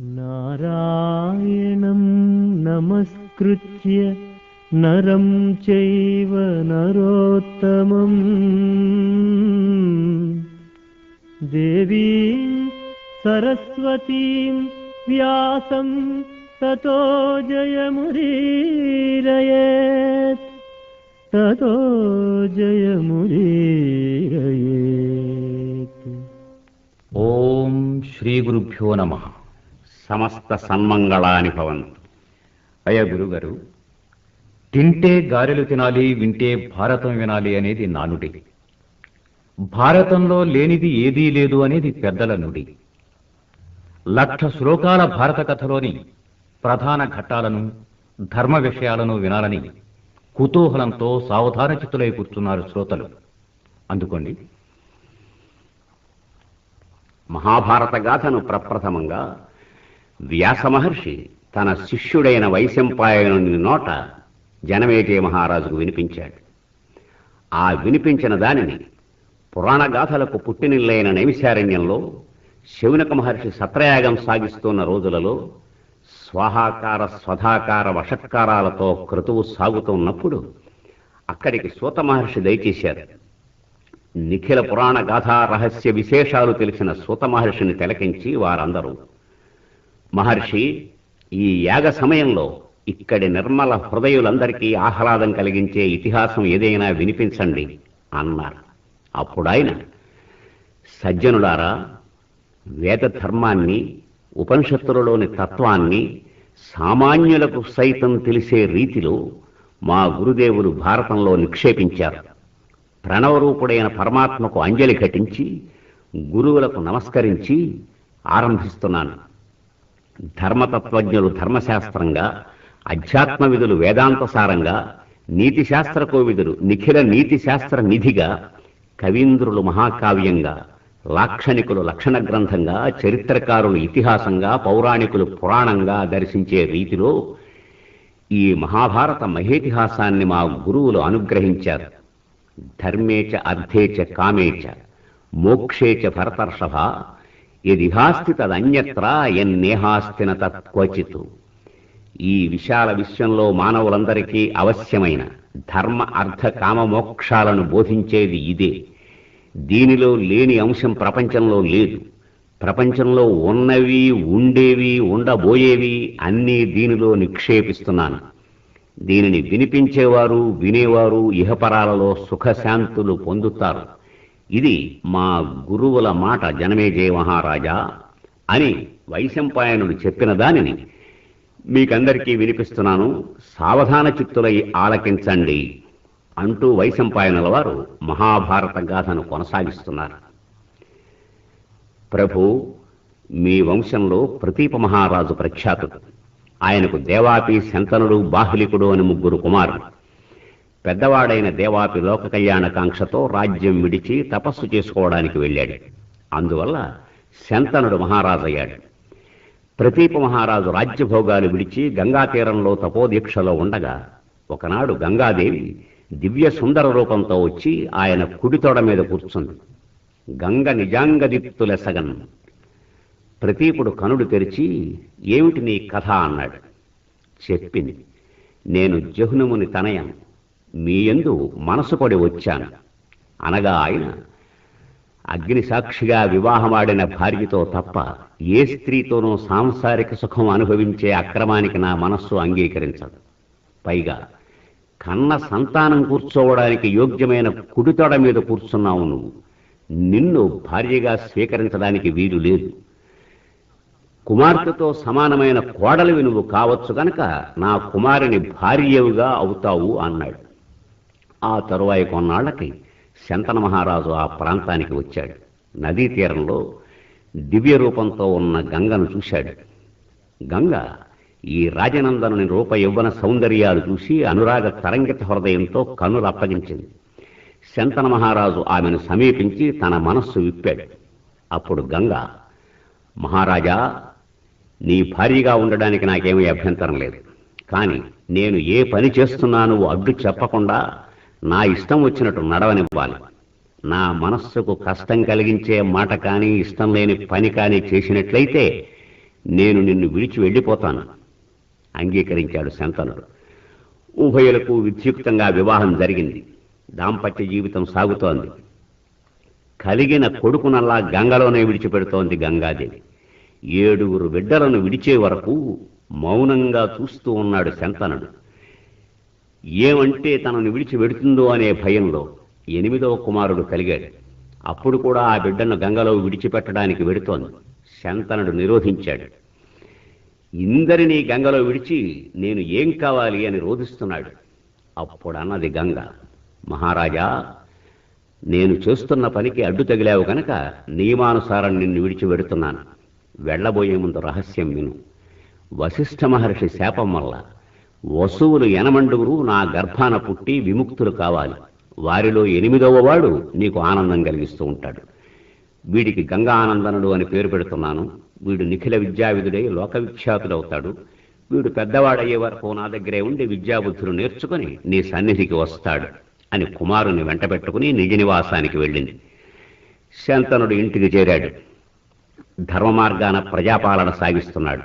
नारायणं नमस्कृत्य नरं चैव नरोत्तमम्। देवी सरस्वतीं व्यासं ततो जयमुदीरयेत्। ततो जयमुदीरयेत्। ॐ श्रीगुरुभ्यो नमः। సమస్త సన్మంగళాని భవంతు. అయ్య గురుగారు తింటే గారెలు తినాలి వింటే భారతం వినాలి అనేది నానుడి భారతంలో లేనిది ఏదీ లేదు అనేది పెద్దల నుడి. లక్ష శ్లోకాల భారత కథలోని ప్రధాన ఘట్టాలను ధర్మ విషయాలను వినాలని కుతూహలంతో సావధాన చిత్తులై కూర్చున్నారు శ్రోతలు. అందుకోండి. మహాభారత గాథను ప్రప్రథమంగా వ్యాస మహర్షి తన శిష్యుడైన వైశంపాయనుని నోట జనమేజయ మహారాజుకు వినిపించాడు. ఆ వినిపించిన దానిని పురాణ గాథలకు పుట్టినిల్లైన నైమిశారణ్యంలో శౌనక మహర్షి సత్రయాగం సాగిస్తున్న రోజులలో స్వాహాకార స్వధాకార వషత్కారాలతో క్రతువు సాగుతున్నప్పుడు అక్కడికి సూత మహర్షి దయచేశారు. నిఖిల పురాణ గాథా రహస్య విశేషాలు తెలిసిన సూత మహర్షిని తిలకించి వారందరూ మహర్షి ఈ యాగ సమయంలో ఇక్కడి నిర్మల హృదయులందరికీ ఆహ్లాదం కలిగించే ఇతిహాసం ఏదైనా వినిపించండి అన్నారు. అప్పుడాయన సజ్జనుడారా సజ్జనులారా వేద ధర్మాన్ని ఉపనిషత్తులలోని తత్వాన్ని సామాన్యులకు సైతం తెలిసే రీతిలో మా గురుదేవులు భారతంలో నిక్షేపించారు. ప్రణవరూపుడైన పరమాత్మకు అంజలి ఘటించి గురువులకు నమస్కరించి ఆరంభిస్తున్నాను. ధర్మతత్వజ్ఞులు ధర్మశాస్త్రంగా అధ్యాత్మ విధులు వేదాంతసారంగా నీతి శాస్త్ర కోవిదులు నిఖిల నీతి శాస్త్ర నిధిగా కవీంద్రులు మహాకావ్యంగా లాక్షణికులు లక్షణ గ్రంథంగా చరిత్రకారులు ఇతిహాసంగా పౌరాణికులు పురాణంగా దర్శించే రీతిలో ఈ మహాభారత మహేతిహాసాన్ని మా గురువులు అనుగ్రహించారు. ధర్మేచ అర్థేచ కామేచ మోక్షేచ భరతర్షభ యదిహాస్తి తదన్యత్ర ఎన్నేహాస్తిన తత్క్వచిత్. ఈ విశాల విశ్వంలో మానవులందరికీ అవశ్యమైన ధర్మ అర్థ కామ మోక్షాలను బోధించేది ఇదే. దీనిలో లేని అంశం ప్రపంచంలో లేదు. ప్రపంచంలో ఉన్నవి ఉండేవి ఉండబోయేవి అన్నీ దీనిలో నిక్షేపిస్తున్నాను. దీనిని వినిపించేవారు వినేవారు ఇహపరాలలో సుఖశాంతులు పొందుతారు. ఇది మా గురువుల మాట జనమేజయ మహారాజా అని వైశంపాయనుడు చెప్పిన దానిని మీకందరికీ వినిపిస్తున్నాను. సావధాన చిత్తులై ఆలకించండి అంటూ వైశంపాయనుల వారు మహాభారత గాథను కొనసాగిస్తున్నారు. ప్రభు మీ వంశంలో ప్రతీప మహారాజు ప్రఖ్యాతుడు. ఆయనకు దేవాపి శంతనుడు బాహ్లికుడు అని ముగ్గురు కుమారుడు పెద్దవాడైన దేవాపి లోక కళ్యాణకాంక్షతో రాజ్యం విడిచి తపస్సు చేసుకోవడానికి వెళ్ళాడు. అందువల్ల శంతనుడు మహారాజయ్యాడు. ప్రతీప మహారాజు రాజ్యభోగాలు విడిచి గంగా తీరంలో తపోదీక్షలో ఉండగా ఒకనాడు గంగాదేవి దివ్య సుందర రూపంతో వచ్చి ఆయన కుడితోడ మీద కూర్చుంది. గంగ నిజాంగదిప్తులెసగన్ ప్రతీపుడు కనుడు తెరిచి ఏమిటి నీ కథ? అన్నాడు. చెప్పింది నేను జహ్నుముని తనయం. మీ యందు వచ్చాను. అనగా ఆయన అగ్ని సాక్షిగా వివాహమాడిన భార్యతో తప్ప ఏ స్త్రీతోనూ సాంసారిక సుఖం అనుభవించే అక్రమానికి నా మనస్సు అంగీకరించదు. పైగా కన్న సంతానం కూర్చోవడానికి యోగ్యమైన కుడితొడ మీద కూర్చున్నావు నువ్వు. నిన్ను భార్యగా స్వీకరించడానికి వీలు లేదు. కుమార్తెతో సమానమైన కోడలివి నువ్వు కావచ్చు గనక నా కుమారుని భార్యవుగా అవుతావు అన్నాడు. ఆ తరువాయి కొన్నాళ్ళకి శంతన మహారాజు ఆ ప్రాంతానికి వచ్చాడు. నదీ తీరంలో దివ్య రూపంతో ఉన్న గంగను చూశాడు. గంగ ఈ రాజనందనుని రూప యువన సౌందర్యాలు చూసి అనురాగ తరంగిత హృదయంతో కన్నులు అప్పగించింది. శంతన మహారాజు ఆమెను సమీపించి తన మనస్సు విప్పాడు. అప్పుడు గంగ మహారాజా నీ భార్యగా ఉండడానికి నాకేమీ అభ్యంతరం లేదు. కానీ నేను ఏ పని చేస్తున్నానో అడ్డు చెప్పకుండా నా ఇష్టం వచ్చినట్టు నడవనివ్వాలి. నా మనస్సుకు కష్టం కలిగించే మాట కానీ ఇష్టం లేని పని కానీ చేసినట్లయితే నేను నిన్ను విడిచి వెళ్ళిపోతాను అంగీకరించాడు శంతనుడు. ఉభయులకు విద్యుక్తంగా వివాహం జరిగింది. దాంపత్య జీవితం సాగుతోంది. కలిగిన కొడుకునల్లా గంగలోనే విడిచిపెడుతోంది గంగాదేవి. ఏడుగురు బిడ్డలను విడిచే వరకు మౌనంగా చూస్తూ ఉన్నాడు శంతనుడు. ఏమంటే తనను విడిచి పెడుతుందో అనే భయంలో ఎనిమిదవ కుమారుడు కలిగాడు. అప్పుడు కూడా ఆ బిడ్డను గంగలో విడిచిపెట్టడానికి వెడుతోంది. శంతనుడు నిరోధించాడు. ఇందరినీ గంగలో విడిచి నేను ఏం కావాలి అని రోధిస్తున్నాడు. అప్పుడన్నది గంగ. మహారాజా నేను చేస్తున్న పనికి అడ్డు తగిలావు కనుక నియమానుసారం నిన్ను విడిచి పెడుతున్నాను. వెళ్ళబోయే ముందు రహస్యం విను. వశిష్ఠ మహర్షి శాపం వల్ల వసువులు ఎనమండుగురు నా గర్భాన పుట్టి విముక్తులు కావాలి. వారిలో ఎనిమిదవ వాడు నీకు ఆనందం కలిగిస్తూ ఉంటాడు. వీడికి గంగా ఆనందనుడు అని పేరు పెడుతున్నాను. వీడు నిఖిల విద్యావిధుడై లోకవిఖ్యాతుడవుతాడు. వీడు పెద్దవాడయ్యే వరకు నా దగ్గరే ఉండి విద్యాబుద్ధులు నేర్చుకుని నీ సన్నిధికి వస్తాడు అని కుమారుని వెంటబెట్టుకుని నిజ నివాసానికి వెళ్ళింది. శంతనుడు ఇంటికి చేరాడు. ధర్మ మార్గాన ప్రజాపాలన సాగిస్తున్నాడు.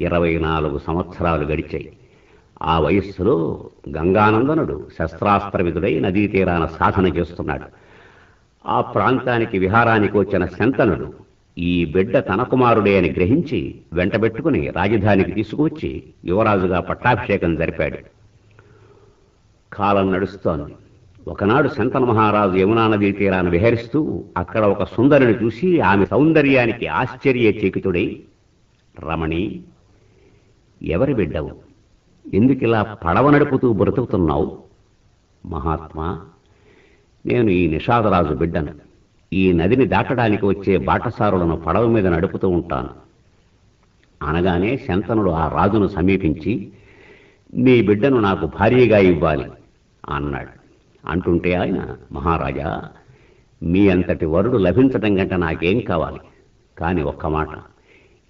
ఇరవై నాలుగు సంవత్సరాలు గడిచాయి. ఆ వయస్సులో గంగానందనుడు శస్త్రాస్త్రవిధుడై నదీ తీరాన సాధన చేస్తున్నాడు. ఆ ప్రాంతానికి విహారానికి వచ్చిన శంతనుడు ఈ బిడ్డ తన కుమారుడే అని గ్రహించి వెంటబెట్టుకుని రాజధానికి తీసుకువచ్చి యువరాజుగా పట్టాభిషేకం జరిపాడు. కాలం నడుస్తోంది. ఒకనాడు శంతన మహారాజు యమునా నదీ తీరాన విహరిస్తూ అక్కడ ఒక సుందరిని చూసి ఆమె సౌందర్యానికి ఆశ్చర్య ఆశ్చర్యచకితుడై రమణి ఎవరి బిడ్డవు? ఎందుకిలా పడవ నడుపుతూ బ్రతుకుతున్నావు? మహాత్మా నేను ఈ నిషాదరాజు బిడ్డను. ఈ నదిని దాటడానికి వచ్చే బాటసారులను పడవ మీద నడుపుతూ ఉంటాను. అనగానే శంతనుడు ఆ రాజును సమీపించి నీ బిడ్డను నాకు భార్యగా ఇవ్వాలి అన్నాడు. అంటుంటే ఆయన మహారాజా మీ అంతటి వరుడు లభించటం కంటే నాకేం కావాలి? కాని ఒక్క మాట.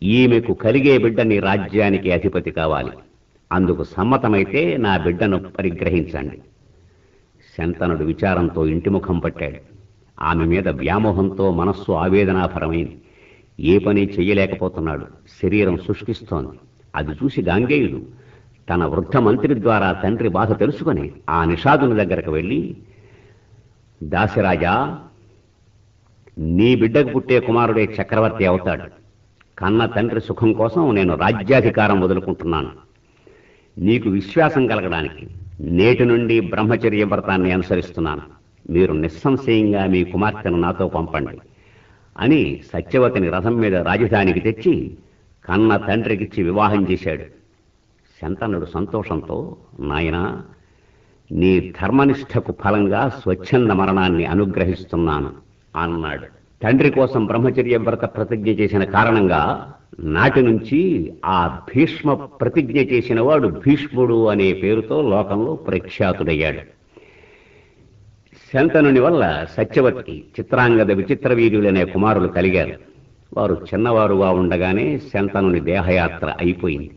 ఈమెకు కలిగే బిడ్డ నీ రాజ్యానికి అధిపతి కావాలి. అందుకు సమ్మతమైతే నా బిడ్డను పరిగ్రహించండి. శంతనుడు విచారంతో ఇంటిముఖం పట్టాడు. ఆమె మీద వ్యామోహంతో మనస్సు ఆవేదనాపరమైంది ఏ పని చెయ్యలేకపోతున్నాడు. శరీరం శుష్కిస్తోంది. అది చూసి గాంగేయుడు తన వృద్ధ మంత్రి ద్వారా తండ్రి బాధ తెలుసుకుని ఆ నిషాదుని దగ్గరకు వెళ్ళి దాసిరాజా నీ బిడ్డకు పుట్టే కుమారుడే చక్రవర్తి అవుతాడు. కన్న తండ్రి సుఖం కోసం నేను రాజ్యాధికారం వదులుకుంటున్నాను. నీకు విశ్వాసం కలగడానికి నేటి నుండి బ్రహ్మచర్య వ్రతాన్ని అనుసరిస్తున్నాను. మీరు నిస్సంశయంగా మీ కుమార్తెను నాతో పంపండి. అని సత్యవతిని రథం మీద రాజధానికి తెచ్చి కన్న తండ్రికిచ్చి వివాహం చేశాడు. శంతనుడు సంతోషంతో నాయనా నీ ధర్మనిష్టకు ఫలంగా స్వచ్ఛంద మరణాన్ని అనుగ్రహిస్తున్నాను అన్నాడు. తండ్రి కోసం బ్రహ్మచర్య వ్రత ప్రతిజ్ఞ చేసిన కారణంగా నాటి నుంచి ఆ భీష్మ ప్రతిజ్ఞ చేసిన వాడు భీష్ముడు అనే పేరుతో లోకంలో ప్రఖ్యాతుడయ్యాడు. శంతనుని వల్ల సత్యవతికి చిత్రాంగద విచిత్ర వీర్యులనే కుమారులు కలిగారు. వారు చిన్నవారుగా ఉండగానే శంతనుని దేహయాత్ర అయిపోయింది.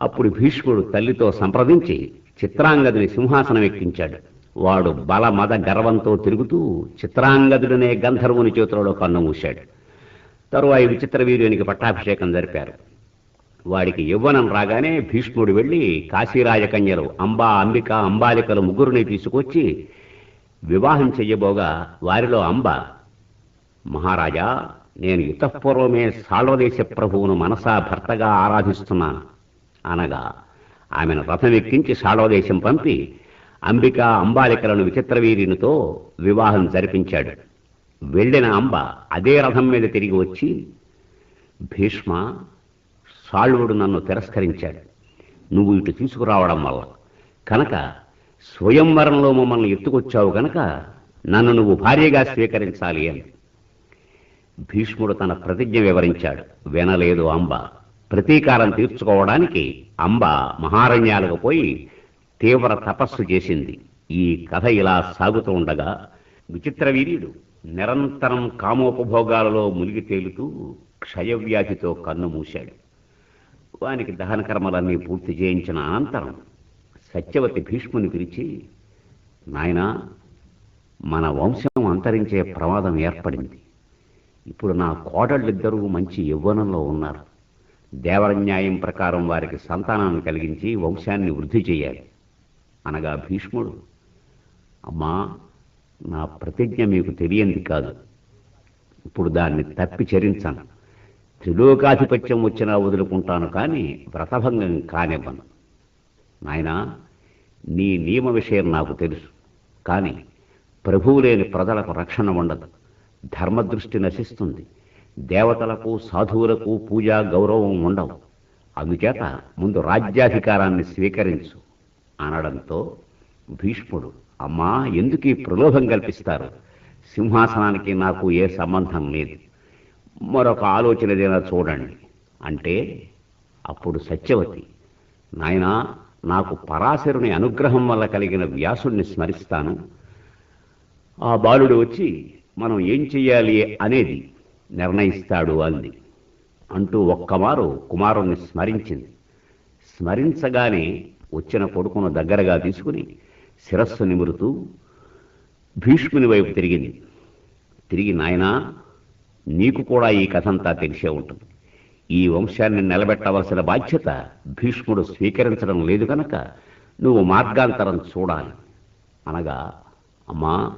అప్పుడు భీష్ముడు తల్లితో సంప్రదించి చిత్రాంగదుని సింహాసనం ఎక్కించాడు. వాడు బలమద గర్వంతో తిరుగుతూ చిత్రాంగదుడనే గంధర్వుని చేతులలో కన్ను మూశాడు. తరువాయి విచిత్ర వీర్యునికి పట్టాభిషేకం జరిపారు. వాడికి యవ్వనం రాగానే భీష్ముడు వెళ్ళి కాశీరాజకన్యలు అంబా అంబిక అంబాలికలు ముగ్గురిని తీసుకొచ్చి వివాహం చెయ్యబోగా వారిలో అంబ మహారాజా నేను యుతపూర్వమే సాల్వదేశ ప్రభువును మనసా భర్తగా ఆరాధిస్తున్నాను. అనగా ఆమెను రథం ఎక్కించి సాళవదేశం పంపి అంబిక అంబాలికలను విచిత్రవీరునితో వివాహం జరిపించాడు. వెళ్ళిన అంబ అదే రథం మీద తిరిగి వచ్చి భీష్మ సాళ్వుడు నన్ను తిరస్కరించాడు. నువ్వు ఇటు తీసుకురావడం వల్ల. కనుక స్వయంవరంలో మమ్మల్ని ఎత్తుకొచ్చావు కనుక నన్ను నువ్వు భార్యగా స్వీకరించాలి అని. భీష్ముడు తన ప్రతిజ్ఞ వివరించాడు. వినలేదు అంబ. ప్రతీకారం తీర్చుకోవడానికి అంబ మహారణ్యాలకు పోయి తీవ్ర తపస్సు చేసింది. ఈ కథ ఇలా సాగుతూ ఉండగా విచిత్ర వీర్యుడు నిరంతరం కామోపభోగాలలో మునిగి తేలుతూ క్షయవ్యాధితో కన్ను మూశాడు. వానికి దహన కర్మలన్నీ పూర్తి చేయించిన అనంతరం సత్యవతి భీష్ముని పిలిచి నాయనా మన వంశం అంతరించే ప్రమాదం ఏర్పడింది. ఇప్పుడు నా కోడళ్ళిద్దరూ మంచి యవ్వనంలో ఉన్నారు. దేవర న్యాయం ప్రకారం వారికి సంతానాన్ని కలిగించి వంశాన్ని వృద్ధి చేయాలి. అనగా భీష్ముడు అమ్మా నా ప్రతిజ్ఞ మీకు తెలియంది కాదు. ఇప్పుడు దాన్ని తప్పి చరించను. త్రిలోకాధిపత్యం వచ్చినా వదులుకుంటాను కానీ వ్రతభంగం కానివ్వను. నాయనా నీ నియమ విషయం నాకు తెలుసు. కానీ ప్రభువు లేని ప్రజలకు రక్షణ ఉండదు. ధర్మదృష్టి నశిస్తుంది. దేవతలకు సాధువులకు పూజా గౌరవం ఉండవు. అందుచేత ముందు రాజ్యాధికారాన్ని స్వీకరించు అనడంతో భీష్ముడు అమ్మా ఎందుకు ఈ ప్రలోభం కల్పిస్తారు? సింహాసనానికి నాకు ఏ సంబంధం లేదు. మరొక ఆలోచన ఏదైనా చూడండి. అంటే అప్పుడు సత్యవతి నాయనా నాకు పరాశరుని అనుగ్రహం వల్ల కలిగిన వ్యాసుణ్ణి స్మరిస్తాను. ఆ బాలుడు వచ్చి మనం ఏం చెయ్యాలి అనేది నిర్ణయిస్తాడు అంది. అంటూ ఒక్కమారు కుమారుణ్ణి స్మరించింది. స్మరించగానే వచ్చిన కొడుకును దగ్గరగా తీసుకుని శిరస్సు నిమురుతూ భీష్ముని వైపు తిరిగింది. తిరిగి నాయనా నీకు కూడా ఈ కథంతా తెలిసే ఉంటుంది. ఈ వంశాన్ని నిలబెట్టవలసిన బాధ్యత భీష్ముడు స్వీకరించడం లేదు కనుక నువ్వు మార్గాంతరం చూడాలి. అనగా అమ్మా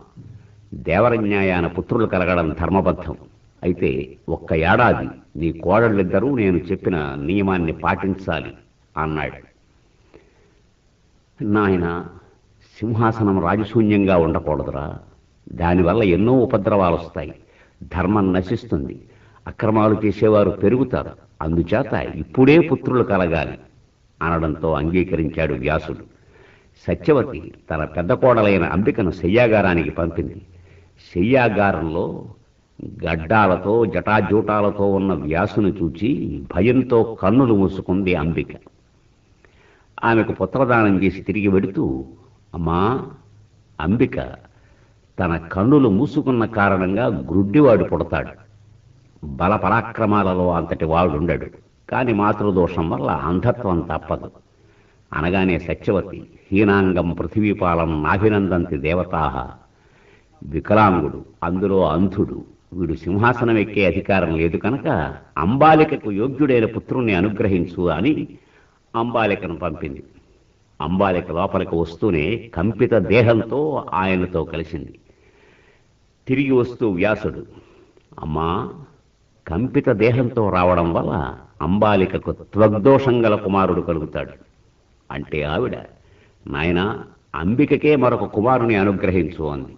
దేవరన్యాయాన పుత్రులు కలగడం ధర్మబద్ధం. అయితే ఒక్క ఏడాది నీ కోడళ్ళిద్దరూ నేను చెప్పిన నియమాన్ని పాటించాలి అన్నాడు. నాయన సింహాసనం రాజశూన్యంగా ఉండకూడదురా. దానివల్ల ఎన్నో ఉపద్రవాలు వస్తాయి. ధర్మం నశిస్తుంది. అక్రమాలు చేసేవారు పెరుగుతారు. అందుచేత ఇప్పుడే పుత్రులు కలగాలి అనడంతో అంగీకరించాడు వ్యాసుడు. సత్యవతి తన పెద్ద కోడలైన అంబికను శయ్యాగారానికి పంపింది. శయ్యాగారంలో గడ్డాలతో జటాజూటాలతో ఉన్న వ్యాసును చూచి భయంతో కన్నులు మూసుకుంది అంబిక. ఆమెకు పుత్రదానం చేసి తిరిగి వెడుతూ అమ్మా అంబిక తన కన్నులు మూసుకున్న కారణంగా గ్రుడ్డివాడు పుడతాడు. బల పరాక్రమాలలో అంతటి వాడుండడు. కాని మాతృదోషం వల్ల అంధత్వం తప్పదు. అనగానే సత్యవతి హీనాంగం పృథివీపాలం నాభినందంతి దేవతాహ వికలాంగుడు అందులో అంధుడు. వీడు సింహాసనం ఎక్కే అధికారం లేదు కనుక అంబాలికకు యోగ్యుడైన పుత్రుణ్ణి అనుగ్రహించు అని అంబాలికను పంపింది. అంబాలిక లోపలికి వస్తూనే కంపిత దేహంతో ఆయనతో కలిసింది. తిరిగి వస్తూ వ్యాసుడు అమ్మా కంపిత దేహంతో రావడం వల్ల అంబాలికకు త్వగ్దోషం గల కుమారుడు కలుగుతాడు. అంటే ఆవిడ నాయన అంబికకే మరొక కుమారుని అనుగ్రహించు అంది.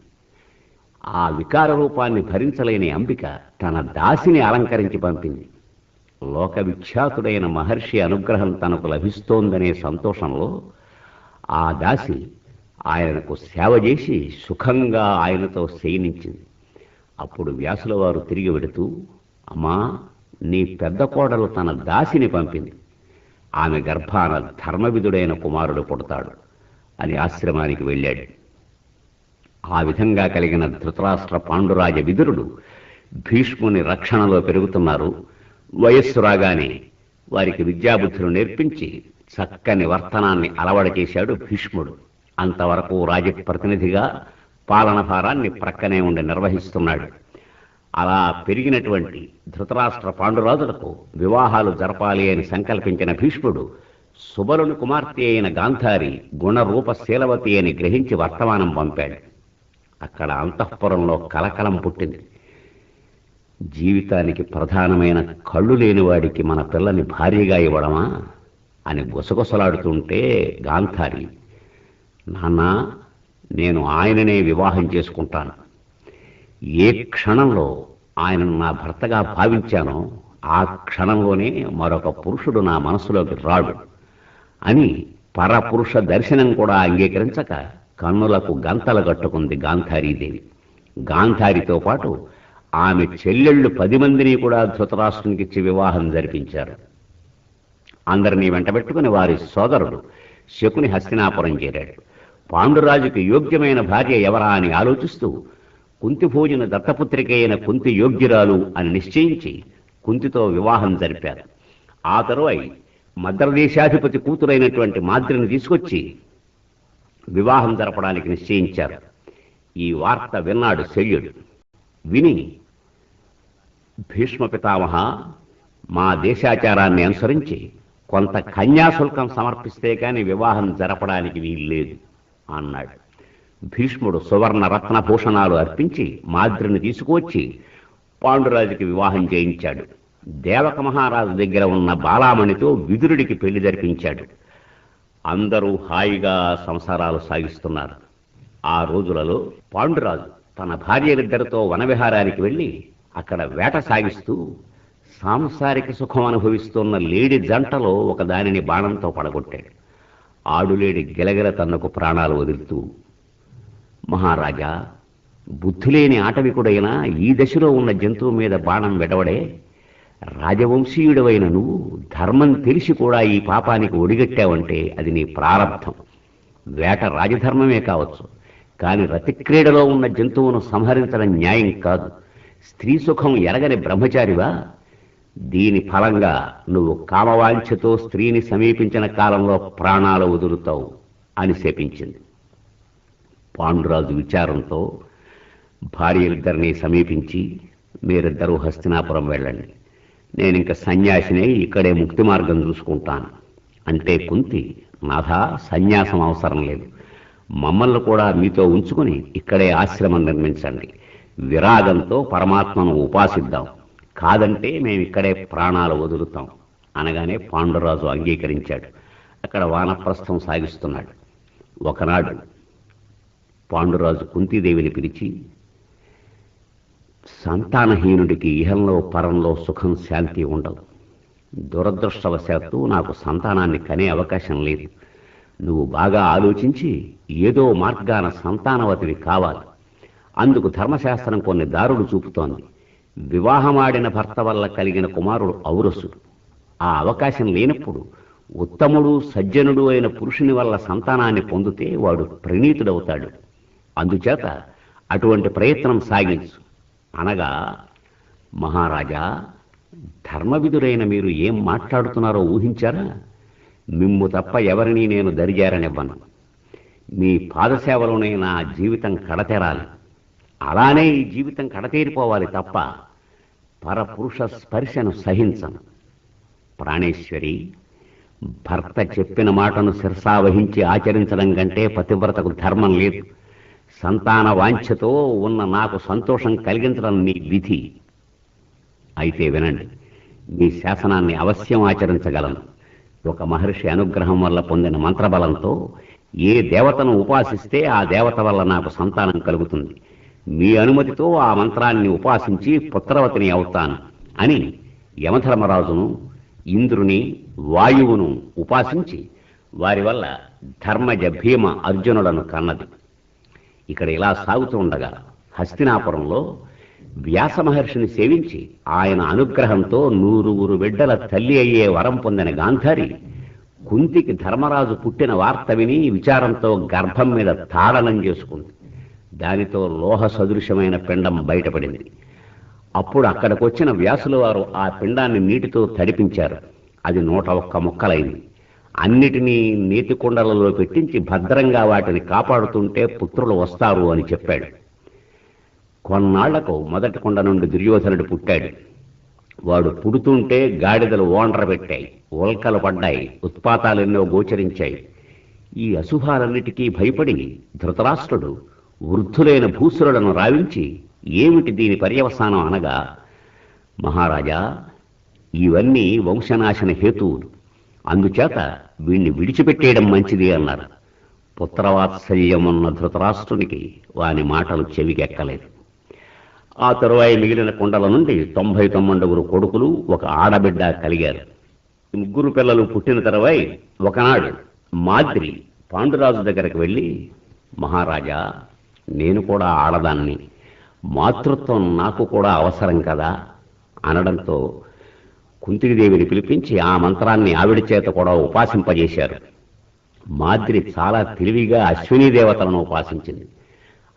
ఆ వికార రూపాన్ని భరించలేని అంబిక తన దాసిని అలంకరించి పంపింది. లోక విఖ్యాతుడైన మహర్షి అనుగ్రహం తనకు లభిస్తోందనే సంతోషంలో ఆ దాసి ఆయనకు సేవ చేసి సుఖంగా ఆయనతో శయనించింది. అప్పుడు వ్యాసుల వారు తిరిగి వెడుతూ అమ్మా నీ పెద్ద కోడలు తన దాసిని పంపింది. ఆమె గర్భాన ధర్మవిధుడైన కుమారుడు పుడతాడు అని ఆశ్రమానికి వెళ్ళాడు. ఆ విధంగా కలిగిన ధృతరాష్ట్ర పాండురాజ విదురుడు భీష్ముని రక్షణలో పెరుగుతున్నారు. వయస్సు రాగానే వారికి విద్యాబుద్ధులు నేర్పించి చక్కని వర్తనాన్ని అలవాటు చేశాడు భీష్ముడు. అంతవరకు రాజప్రతినిధిగా పాలన భారాన్ని ప్రక్కనే ఉండి నిర్వహిస్తున్నాడు. అలా పెరిగినటువంటి ధృతరాష్ట్ర పాండురాజులకు వివాహాలు జరపాలి అని సంకల్పించిన భీష్ముడు సుబలుని కుమార్తె అయిన గాంధారి గుణరూపశీలవతి అని గ్రహించి వర్తమానం పంపాడు. అక్కడ అంతఃపురంలో కలకలం పుట్టింది. జీవితానికి ప్రధానమైన కళ్ళు లేని వాడికి మన పిల్లని భార్యగా ఇవ్వడమా? అని గుసగుసలాడుతుంటే గాంధారి నాన్న నేను ఆయననే వివాహం చేసుకుంటాను. ఏ క్షణంలో ఆయనను నా భర్తగా భావించానో ఆ క్షణంలోనే మరొక పురుషుడు నా మనసులోకి రాడు అని పరపురుష దర్శనం కూడా అంగీకరించక కన్నులకు గంతలు కట్టుకుంది గాంధారీదేవి. గాంధారితో పాటు ఆమె చెల్లెళ్ళు పది మందిని కూడా ధృతరాష్ట్రునికిచ్చి వివాహం జరిపించారు. అందరినీ వెంటబెట్టుకుని వారి సోదరుడు శకుని హస్తినాపురం చేరాడు. పాండురాజుకు యోగ్యమైన భార్య ఎవరా అని ఆలోచిస్తూ కుంతిభోజన దత్తపుత్రిక అయిన కుంతి యోగ్యురాలు అని నిశ్చయించి కుంతితో వివాహం జరిపారు. ఆ తరువాయి మద్రదేశాధిపతి కూతురైనటువంటి మాద్రిని తీసుకొచ్చి వివాహం జరపడానికి నిశ్చయించారు. ఈ వార్త విన్నాడు శల్యుడు. విని భీష్మ పితామహ మా దేశాచారాన్ని అనుసరించి కొంత కన్యాశుల్కం సమర్పిస్తే కానీ వివాహం జరపడానికి వీల్లేదు అన్నాడు. భీష్ముడు సువర్ణ రత్నభూషణాలు అర్పించి మాద్రిని తీసుకువచ్చి పాండురాజుకి వివాహం చేయించాడు. దేవక మహారాజు దగ్గర ఉన్న బాలామణితో విదురుడికి పెళ్ళి జరిపించాడు. అందరూ హాయిగా సంసారాలు సాగిస్తున్నారు. ఆ రోజులలో పాండురాజు తన భార్యలిద్దరితో వనవిహారానికి వెళ్ళి అక్కడ వేట సాగిస్తూ సాంసారిక సుఖం అనుభవిస్తున్న లేడి జంటలో ఒక దానిని బాణంతో పడగొట్టాడు. ఆడులేడి గెలగెల తన్నకు ప్రాణాలు వదులుతూ మహారాజా బుద్ధిలేని ఆటవికుడైన ఈ దశలో ఉన్న జంతువు మీద బాణం వెడవడే రాజవంశీయుడవైన నువ్వు ధర్మం తెలిసి కూడా ఈ పాపానికి ఒడిగట్టావంటే అది నీ ప్రారంధం వేట రాజధర్మమే కావచ్చు కాని రతిక్రీడలో ఉన్న జంతువును సంహరించడం న్యాయం కాదు. స్త్రీ సుఖం ఎరగని బ్రహ్మచారివా? దీని ఫలంగా నువ్వు కామవాంఛతో స్త్రీని సమీపించిన కాలంలో ప్రాణాలు వదులుతావు అని శపించింది. పాండురాజు విచారంతో భార్యలిద్దరిని సమీపించి మీరిద్దరూ హస్తినాపురం వెళ్ళండి. నేను ఇంక సన్యాసినే ఇక్కడే ముక్తి మార్గం చూసుకుంటాను. అంటే కుంతి నాథ సన్యాసం అవసరం లేదు. మమ్మల్ని కూడా మీతో ఉంచుకుని ఇక్కడే ఆశ్రమం నిర్మించండి. విరాగంతో పరమాత్మను ఉపాసిద్దాం. కాదంటే మేము ఇక్కడే ప్రాణాలు వదులుతాం. అనగానే పాండురాజు అంగీకరించాడు. అక్కడ వానప్రస్థం సాగిస్తున్నాడు. ఒకనాడు పాండురాజు కుంతీదేవిని పిలిచి సంతానహీనుడికి ఇహంలో పరంలో సుఖం శాంతి ఉండదు. దురదృష్టవశాత్తు నాకు సంతానాన్ని కనే అవకాశం లేదు. నువ్వు బాగా ఆలోచించి ఏదో మార్గాన సంతానవతివి కావాలి. అందుకు ధర్మశాస్త్రం కొన్ని దారులు చూపుతోంది. వివాహమాడిన భర్త వల్ల కలిగిన కుమారుడు ఔరసుడు ఆ అవకాశం లేనప్పుడు ఉత్తముడు సజ్జనుడు అయిన పురుషుని వల్ల సంతానాన్ని పొందితే వాడు ప్రణీతుడవుతాడు. అందుచేత అటువంటి ప్రయత్నం సాగించు. అనగా మహారాజా ధర్మవిధురైన మీరు ఏం మాట్లాడుతున్నారో ఊహించారా? మిమ్ము తప్ప ఎవరిని నేను దరిజారనివ్వను. మీ పాదసేవలోనే నా జీవితం కడతెరాలి. అలానే ఈ జీవితం కడతేరిపోవాలి తప్ప పరపురుష స్పర్శను సహించను. ప్రాణేశ్వరి భర్త చెప్పిన మాటను శిరసావహించి ఆచరించడం కంటే పతివ్రతకు ధర్మం లేదు. సంతాన వాంఛతో ఉన్న నాకు సంతోషం కలిగించడం నీ విధి. అయితే వినండి మీ శాసనాన్ని అవశ్యం ఆచరించగలను. ఒక మహర్షి అనుగ్రహం వల్ల పొందిన మంత్రబలంతో ఏ దేవతను ఉపాసిస్తే ఆ దేవత వల్ల నాకు సంతానం కలుగుతుంది. మీ అనుమతితో ఆ మంత్రాన్ని ఉపాసించి పుత్రవతిని అవుతాను అని యమధర్మరాజును ఇంద్రుని వాయువును ఉపాసించి వారి వల్ల ధర్మజ భీమ అర్జునులను కన్నది. ఇక్కడ ఇలా సాగుతూ ఉండగా హస్తినాపురంలో వ్యాస మహర్షిని సేవించి ఆయన అనుగ్రహంతో నూరుగురు బిడ్డల తల్లి అయ్యే వరం పొందిన గాంధారి కుంతికి ధర్మరాజు పుట్టిన వార్త విని విచారంతో గర్భం మీద తాళనం చేసుకుంది. దానితో లోహ సదృశ్యమైన పిండం బయటపడింది. అప్పుడు అక్కడికొచ్చిన వ్యాసుల వారు ఆ పిండాన్ని నీటితో తడిపించారు. అది నూట ఒక్క ముక్కలైంది. అన్నిటినీ నీటి కుండలలో పెట్టించి భద్రంగా వాటిని కాపాడుతుంటే పుత్రులు వస్తారు అని చెప్పాడు. కొన్నాళ్ళకు మొదటి కొండ నుండి దుర్యోధనుడు పుట్టాడు. వాడు పుడుతుంటే గాడిదలు ఓండ్ర పెట్టాయి ఉల్కలు పడ్డాయి ఉత్పాతాలెన్నో గోచరించాయి. ఈ అశుభాలన్నిటికీ భయపడి ధృతరాష్ట్రుడు వృద్ధులైన భూసురులను రావించి ఏమిటి దీని పర్యవసానం అనగా మహారాజా ఇవన్నీ వంశనాశన హేతువులు. అందుచేత వీణ్ణి విడిచిపెట్టేయడం మంచిది అన్నారు. పుత్రవాత్సల్యమున్న ధృతరాష్ట్రునికి వాని మాటలు చెవికెక్కలేదు. ఆ తరువాయి మిగిలిన కుండల నుండి తొంభై తొమ్మిదిగురు కొడుకులు ఒక ఆడబిడ్డ కలిగారు. ముగ్గురు పిల్లలు పుట్టిన తరువాయి ఒకనాడు మాద్రి పాండురాజు దగ్గరకు వెళ్ళి మహారాజా నేను కూడా ఆడదాన్ని. మాతృత్వం నాకు కూడా అవసరం కదా? అనడంతో కుంతిదేవిని పిలిపించి ఆ మంత్రాన్ని ఆవిడ చేత కూడా ఉపాసింపజేశారు. మాద్రి చాలా తెలివిగా అశ్వినీ దేవతలను ఉపాసించింది.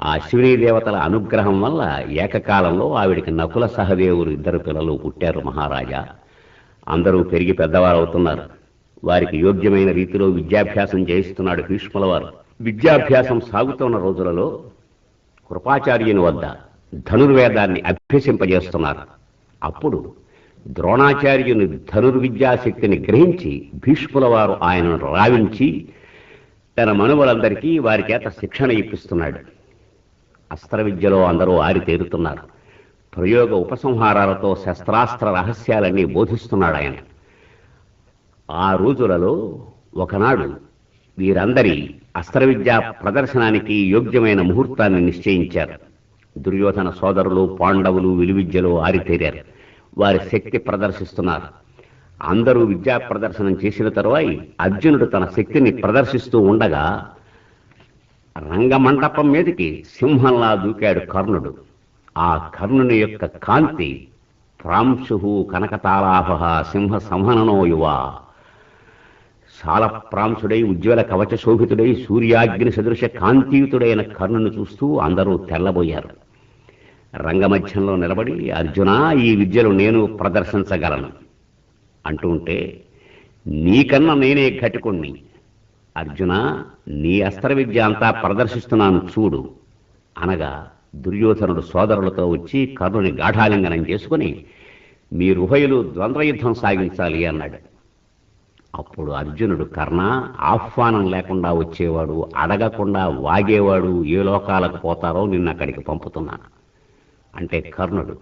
ఆ అశ్వినీ దేవతల అనుగ్రహం వల్ల ఏకకాలంలో ఆవిడికి నకుల సహదేవులు ఇద్దరు పిల్లలు పుట్టారు మహారాజా. అందరూ పెరిగి పెద్దవారు అవుతున్నారు వారికి యోగ్యమైన రీతిలో విద్యాభ్యాసం చేయిస్తున్నాడు భీష్ముల వారు విద్యాభ్యాసం సాగుతున్న రోజులలో కృపాచార్యుని వద్ద ధనుర్వేదాన్ని అభ్యసింపజేస్తున్నారు. అప్పుడు ద్రోణాచార్యుని ధనుర్విద్యాశక్తిని గ్రహించి భీష్ముల వారు ఆయనను రావించి తన మనువులందరికీ వారి చేత శిక్షణ ఇప్పిస్తున్నాడు. అస్త్ర విద్యలో అందరూ ఆరితేరుతున్నారు ప్రయోగ ఉపసంహారాలతో శస్త్రాస్త్ర రహస్యాలన్నీ బోధిస్తున్నాడు ఆయన ఆ రోజులలో ఒకనాడు వీరందరి అస్త్ర విద్యా ప్రదర్శనానికి యోగ్యమైన ముహూర్తాన్ని నిశ్చయించారు. దుర్యోధన సోదరులు పాండవులు విలువిద్యలో ఆరితేరారు. వారి శక్తి ప్రదర్శిస్తున్నారు. అందరూ విద్యా ప్రదర్శనం చేసిన తరువాయి అర్జునుడు తన శక్తిని ప్రదర్శిస్తూ ఉండగా రంగమండపం మీదకి సింహంలా దూకాడు కర్ణుడు. ఆ కర్ణుని యొక్క కాంతి ప్రాంశు కనకతాలాభ సింహ సంహననో యువ. శాలప్రాంశుడై ఉజ్వల కవచ శోభితుడై సూర్యాగ్ని సదృశ కాంతియుతుడైన కర్ణుని చూస్తూ అందరూ తెల్లబోయారు. రంగమధ్యంలో నిలబడి అర్జున ఈ విద్యలు నేను ప్రదర్శించగలను. అంటుంటే నీకన్నా నేనే ఘటికుణ్ణి. అర్జున నీ అస్త్ర విద్య అంతా ప్రదర్శిస్తున్నాను చూడు. అనగా దుర్యోధనుడు సోదరులతో వచ్చి కర్ణుని గాఢాలింగనం చేసుకుని మీరుభయులు ద్వంద్వయుద్ధం సాగించాలి అన్నాడు. అప్పుడు అర్జునుడు కర్ణ ఆహ్వానం లేకుండా వచ్చేవాడు అడగకుండా వాగేవాడు ఏ లోకాలకు పోతారో నిన్ను అక్కడికి పంపుతున్నాను అంటే కర్ణుడు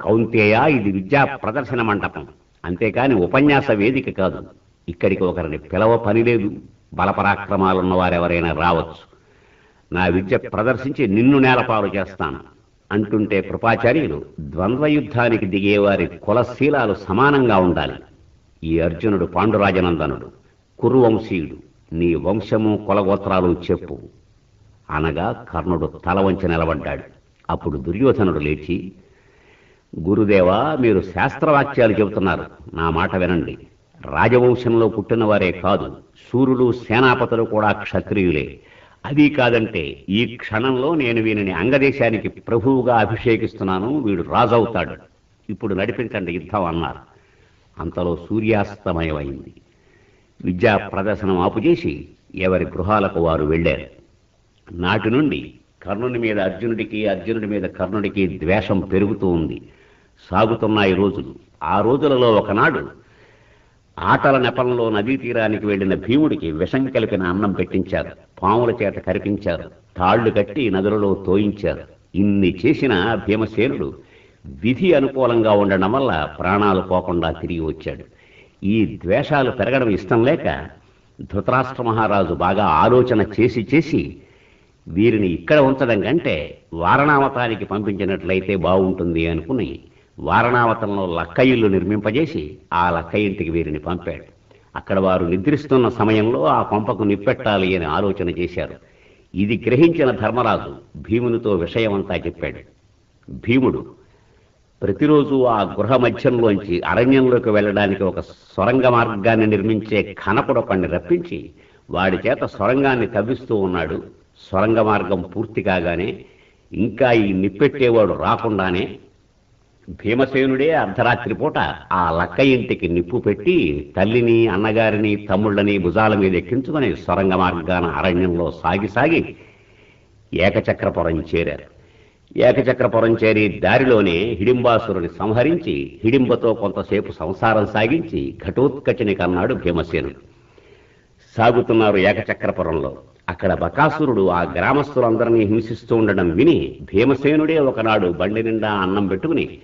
కౌంతేయ ఇది విద్యా ప్రదర్శన మంటపం. అంతేకాని ఉపన్యాస వేదిక కాదు. ఇక్కడికి ఒకరిని పిలవ పని లేదు. బలపరాక్రమాలున్న వారెవరైనా రావచ్చు. నా విద్య ప్రదర్శించి నిన్ను నేలపాలు చేస్తాను. అంటుంటే కృపాచార్యులు ద్వంద్వ యుద్ధానికి దిగేవారి కులశీలాలు సమానంగా ఉండాలి. ఈ అర్జునుడు పాండురాజనందనుడు. కురువంశీయుడు. నీ వంశము కులగోత్రాలు చెప్పు. అనగా కర్ణుడు తల వంచి నిలబడ్డాడు. అప్పుడు దుర్యోధనుడు లేచి గురుదేవా మీరు శాస్త్రవాక్యాలు చెబుతున్నారు. నా మాట వినండి. రాజవంశంలో పుట్టిన వారే కాదు సూర్యులు సేనాపతులు కూడా క్షత్రియులే. అది కాదంటే ఈ క్షణంలో నేను వీనిని అంగదేశానికి ప్రభువుగా అభిషేకిస్తున్నాను. వీడు రాజవుతాడు. ఇప్పుడు నడిపించండి యుద్ధం అన్నారు. అంతలో సూర్యాస్తమయమైంది. విద్యా ప్రదర్శనం ఆపుచేసి ఎవరి గృహాలకు వారు వెళ్ళారు. నాటి నుండి కర్ణుని మీద అర్జునుడికి అర్జునుడి మీద కర్ణుడికి ద్వేషం పెరుగుతూ ఉంది. సాగుతున్నాయి రోజులు. ఆ రోజులలో ఒకనాడు ఆటల నెపంలో నదీ తీరానికి వెళ్ళిన భీముడికి విషం కలిపిన అన్నం పెట్టించారు. పాముల చేత కరిపించారు. తాళ్ళు కట్టి నదులలో తోయించారు. ఇన్ని చేసిన భీమసేనుడు విధి అనుకూలంగా ఉండడం వల్ల ప్రాణాలు పోకుండా తిరిగి వచ్చాడు. ఈ ద్వేషాలు పెరగడం ఇష్టం లేక ధృతరాష్ట్ర మహారాజు బాగా ఆలోచన చేసి చేసి వీరిని ఇక్కడ ఉంచడం కంటే వారణావతానికి పంపించినట్లయితే బాగుంటుంది అనుకుని వారణావతంలో లక్క ఇల్లు నిర్మింపజేసి ఆ లక్క ఇంటికి వీరిని పంపాడు. అక్కడ వారు నిద్రిస్తున్న సమయంలో ఆ పంపకు నిప్పెట్టాలి అని ఆలోచన చేశారు. ఇది గ్రహించిన ధర్మరాజు భీమునితో విషయమంతా చెప్పాడు. భీముడు ప్రతిరోజు ఆ గృహ మధ్యంలోంచి అరణ్యంలోకి వెళ్ళడానికి ఒక సొరంగ మార్గాన్ని నిర్మించే కనకుడొకడిని రప్పించి వాడి చేత సొరంగాన్ని తవ్విస్తూ ఉన్నాడు. సొరంగ మార్గం పూర్తి కాగానే ఇంకా ఈ నిప్పెట్టేవాడు రాకుండానే భీమసేనుడే అర్ధరాత్రి పూట ఆ లక్క ఇంటికి నిప్పు పెట్టి తల్లిని అన్నగారిని తమ్ముళ్ళని భుజాల మీద ఎక్కించుకొని సొరంగ మార్గాన అరణ్యంలో సాగి సాగి ఏకచక్రపురం చేరారు. ఏకచక్రపురం చేరి దారిలోనే హిడింబాసురుని సంహరించి హిడింబతో కొంతసేపు సంసారం సాగించి ఘటోత్కచని కన్నాడు భీమసేనుడు. సాగుతున్నారు ఏకచక్రపురంలో అక్కడ బకాసురుడు ఆ గ్రామస్తులందరినీ హింసిస్తూ ఉండడం విని భీమసేనుడే ఒకనాడు బండి నిండా అన్నం పెట్టుకుని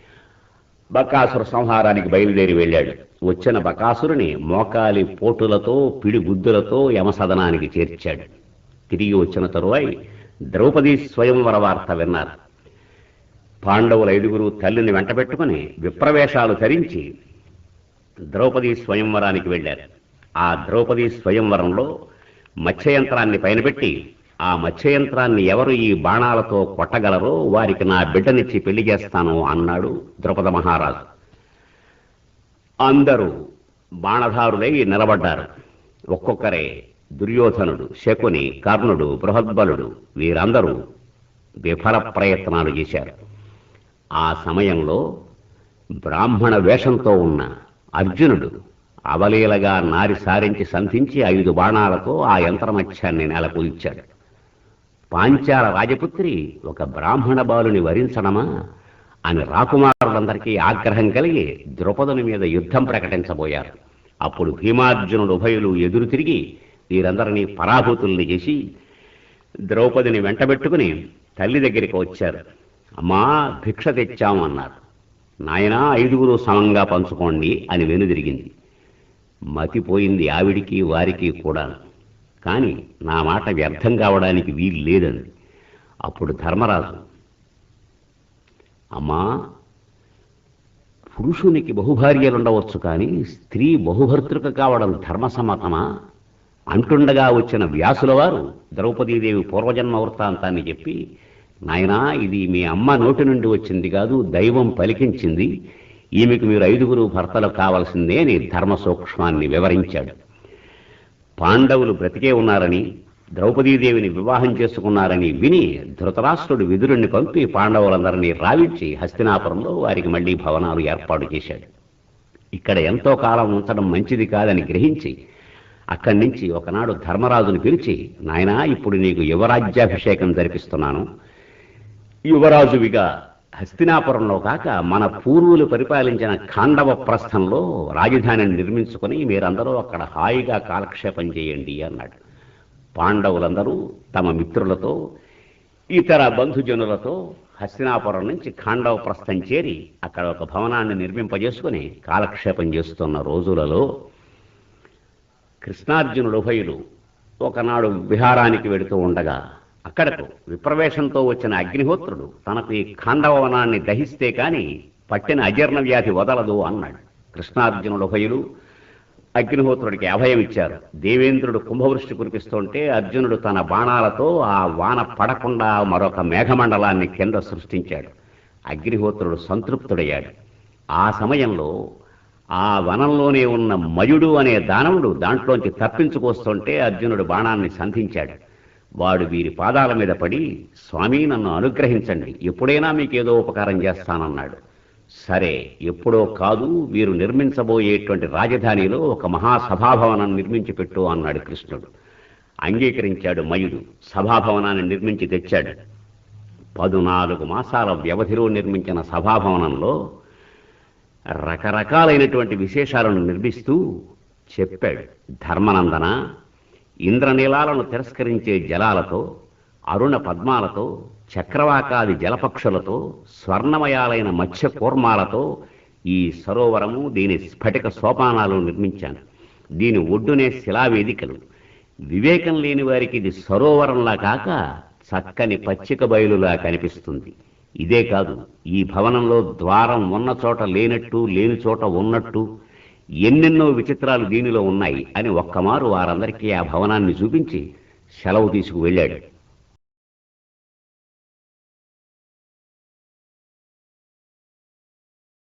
బకాసుర సంహారానికి బయలుదేరి వెళ్ళాడు. వచ్చిన బకాసురుని మోకాలి పోటులతో పిడిగుద్దులతో యమసదనానికి చేర్చాడు. తిరిగి వచ్చిన తరువాయి ద్రౌపది స్వయంవర వార్త విన్నారు. పాండవుల ఐదుగురు తల్లిని వెంటబెట్టుకుని విప్రవేశాలు ధరించి ద్రౌపది స్వయంవరానికి వెళ్ళారు. ఆ ద్రౌపది స్వయంవరంలో మత్స్యయంత్రాన్ని పైనబెట్టి ఆ మత్స్యయంత్రాన్ని ఎవరు ఈ బాణాలతో కొట్టగలరో వారికి నా బిడ్డనిచ్చి పెళ్ళి చేస్తాను అన్నాడు ద్రౌపద మహారాజు. అందరూ బాణధారులై నిలబడ్డారు. ఒక్కొక్కరే దుర్యోధనుడు శకుని కర్ణుడు బృహద్బలుడు వీరందరూ విఫల ప్రయత్నాలు చేశారు. ఆ సమయంలో బ్రాహ్మణ వేషంతో ఉన్న అర్జునుడు అవలీలగా నారి సారించి సంధించి ఐదు బాణాలతో ఆ యంత్రమత్యాన్ని నెలకొల్చాడు పాంచాల రాజపుత్రి ఒక బ్రాహ్మణ బాలుని వరించడమా అని రాకుమారులందరికీ ఆగ్రహం కలిగి ద్రౌపదుని మీద యుద్ధం ప్రకటించబోయారు. అప్పుడు భీమార్జునుడు ఉభయులు ఎదురు తిరిగి వీరందరినీ పరాభూతుల్ని చేసి ద్రౌపదిని వెంటబెట్టుకుని తల్లి దగ్గరికి వచ్చారు. అమ్మా భిక్ష తెచ్చామన్నారు నాయనా ఐదుగురు సమంగా పంచుకోండి అని వెనుదిరిగింది మతిపోయింది ఆవిడికి వారికి కూడా. కానీ నా మాట వ్యర్థం కావడానికి వీలు లేదని అప్పుడు ధర్మరాజు అమ్మా పురుషునికి బహుభార్యలుండవచ్చు కానీ స్త్రీ బహుభర్తృక కావడం ధర్మసమ్మతమా? అంటుండగా వచ్చిన వ్యాసుల వారు ద్రౌపదీదేవి పూర్వజన్మ వృత్తాంతాన్ని చెప్పి నాయనా ఇది మీ అమ్మ నోటి నుండి వచ్చింది కాదు దైవం పలికించింది. ఈమెకు మీరు ఐదుగురు భర్తలు కావలసిందే అని ధర్మ సూక్ష్మాన్ని వివరించాడు. పాండవులు బ్రతికే ఉన్నారని ద్రౌపదీదేవిని వివాహం చేసుకున్నారని విని ధృతరాష్ట్రుడు విదురుణ్ణి పంపి పాండవులందరినీ రావించి హస్తినాపురంలో వారికి మళ్ళీ భవనాలు ఏర్పాటు చేశాడు. ఇక్కడ ఎంతో కాలం ఉంచడం మంచిది కాదని గ్రహించి అక్కడి నుంచి ఒకనాడు ధర్మరాజును పిలిచి నాయనా ఇప్పుడు నీకు యువరాజ్యాభిషేకం జరిపిస్తున్నాను. యువరాజువిగా హస్తినాపురంలో కాక మన పూర్వులు పరిపాలించిన ఖాండవ ప్రస్థంలో రాజధానిని నిర్మించుకుని మీరందరూ అక్కడ హాయిగా కాలక్షేపం చేయండి అన్నాడు. పాండవులందరూ తమ మిత్రులతో ఇతర బంధుజనులతో హస్తినాపురం నుంచి ఖాండవ ప్రస్థం చేరి అక్కడ ఒక భవనాన్ని నిర్మింపజేసుకుని కాలక్షేపం చేస్తున్న రోజులలో కృష్ణార్జునుడు ఉభయులు ఒకనాడు విహారానికి వెడుతూ ఉండగా అక్కడకు విప్రవేశంతో వచ్చిన అగ్నిహోత్రుడు తనకు ఈ ఖాండవనాన్ని దహిస్తే కాని పట్టిన అజీర్ణ వ్యాధి వదలదు అన్నాడు. కృష్ణార్జునుడు ఉభయులు అగ్నిహోత్రుడికి అభయం ఇచ్చారు. దేవేంద్రుడు కుంభవృష్టి కురిపిస్తుంటే అర్జునుడు తన బాణాలతో ఆ వాన పడకుండా మరొక మేఘమండలాన్ని కింద సృష్టించాడు. అగ్నిహోత్రుడు సంతృప్తుడయ్యాడు. ఆ సమయంలో ఆ వనంలోనే ఉన్న మయుడు అనే దానవుడు దాంట్లోంచి తప్పించుకొస్తుంటే అర్జునుడు బాణాన్ని సంధించాడు. వాడు వీరి పాదాల మీద పడి స్వామి నన్ను అనుగ్రహించండి. ఎప్పుడైనా మీకేదో ఉపకారం చేస్తానన్నాడు. సరే ఎప్పుడో కాదు వీరు నిర్మించబోయేటువంటి రాజధానిలో ఒక మహాసభాభవనం నిర్మించి పెట్టు అన్నాడు కృష్ణుడు. అంగీకరించాడు మయుడు. సభాభవనాన్ని నిర్మించి తెచ్చాడు. పదునాలుగు మాసాల వ్యవధిలో నిర్మించిన సభాభవనంలో రకరకాలైనటువంటి విశేషాలను నిర్మిస్తూ చెప్పాడు ధర్మనందన ఇంద్రనీలాలను తిరస్కరించే జలాలతో అరుణ పద్మాలతో చక్రవాకాది జలపక్షులతో స్వర్ణమయాలైన మత్స్య కూర్మాలతో ఈ సరోవరము దీని స్ఫటిక సోపానాలు నిర్మించాను. దీని ఒడ్డునే శిలావేదికలు. వివేకం లేని వారికి ఇది సరోవరంలా కాక చక్కని పచ్చిక బయలులా కనిపిస్తుంది. ఇదే కాదు ఈ భవనంలో ద్వారం ఉన్న చోట లేనట్టు లేని చోట ఉన్నట్టు ఎన్నెన్నో విచిత్రాలు దీనిలో ఉన్నాయి అని ఒక్కమారు వారందరికీ ఆ భవనాన్ని చూపించి సెలవు తీసుకు వెళ్ళాడు